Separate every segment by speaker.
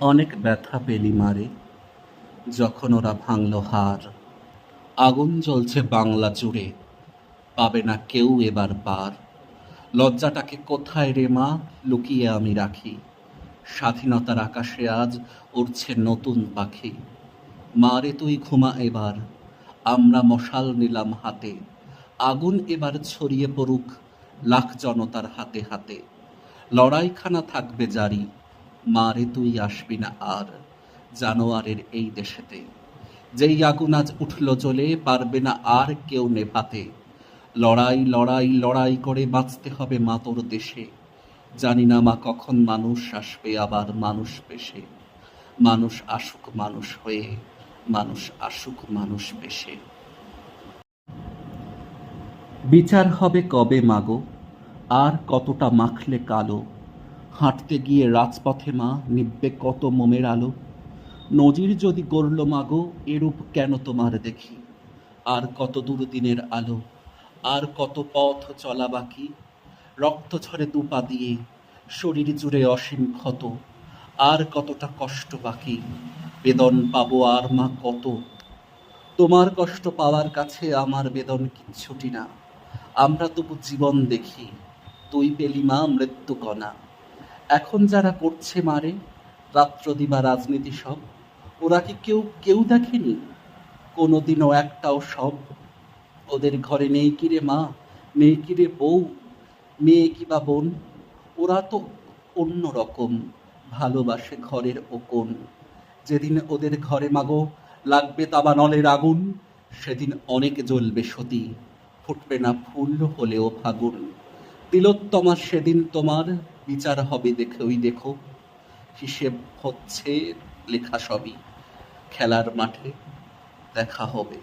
Speaker 1: অনেক ব্যথা পেলি মারে যখন ওরা ভাঙল হার, আগুন জ্বলছে বাংলা জুড়ে, পাবে না কেউ এবার পার। লজ্জাটাকে কোথায় রে মা? লুকিয়ে আমি রাখি। স্বাধীনতার আকাশে আজ উড়ছে নতুন পাখি। মারে তুই ঘুমা এবার। আমরা মশাল নিলাম হাতে। আগুন এবার ছড়িয়ে পড়ুক লাখ জনতার হাতে হাতে। লড়াইখানা থাকবে জারি। মারে তুই আসবি না আর জানোয়ারের এই দেশেতে। যেই আগুন আজ উঠল চলে পারবে না আর কেউ নেভাতে লড়াই লড়াই লড়াই করে বাঁচতে হবে মাতর দেশে। জানি না মা কখন মানুষ আসবে, আবার মানুষ পেশে মানুষ আসুক, মানুষ হয়ে, মানুষ আসুক, মানুষ পেশে বিচার হবে কবে মাগো? আর কতটা মাখলে কালো? হাঁটতে গিয়ে রাজপথে, মা, নিব্বে কত মোমের আলো। নজির যদি গড়ল, মাগো, এরূপ কেন তোমার দেখি? আর কত দূর দুর্দিনের আলো, আর কত পথ চলা বাকি? রক্ত ঝরে দুপা দিয়ে, শরীর জুড়ে অসীম ক্ষত, আর কতটা কষ্ট বাকি? বেদন পাবো আর, মা, কত? তোমার কষ্ট পাওয়ার কাছে আমার বেদন কিচ্ছুটি না। আমরা তবু জীবন দেখি, তুই পেলি মা মৃত্যু কণা। এখন যারা করছে মারে রাত্র দিবা রাজনীতি সব। ওরা কি কেউ কেউ দেখেনি? কোনোদিনও একটাও সব। ওদের ঘরে নেই কিরে মা? নেই কিরে বউ? মেয়ে কি বা বোন? ওরা তো অন্য রকম, ভালোবাসে ঘরের ও কোন যেদিন ওদের ঘরে মাগো, লাগবে তাবা নলের আগুন, সেদিন অনেক জ্বলবে সতী। ফুটবে না ফুল হলেও ফাগুন। তিলোত্তমা সেদিন তোমার বিচার হবে দেখে ওই দেখো। হিসেব হচ্ছে লেখা সবই। খেলার মাঠে দেখা হবে।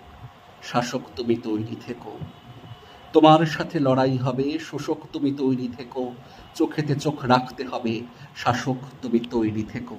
Speaker 1: শাসক তুমি তৈরি থেকো। তোমার সাথে লড়াই হবে। শোষক তুমি তৈরি থেকো। চোখেতে চোখ রাখতে হবে। শাসক তুমি তৈরি থেকো।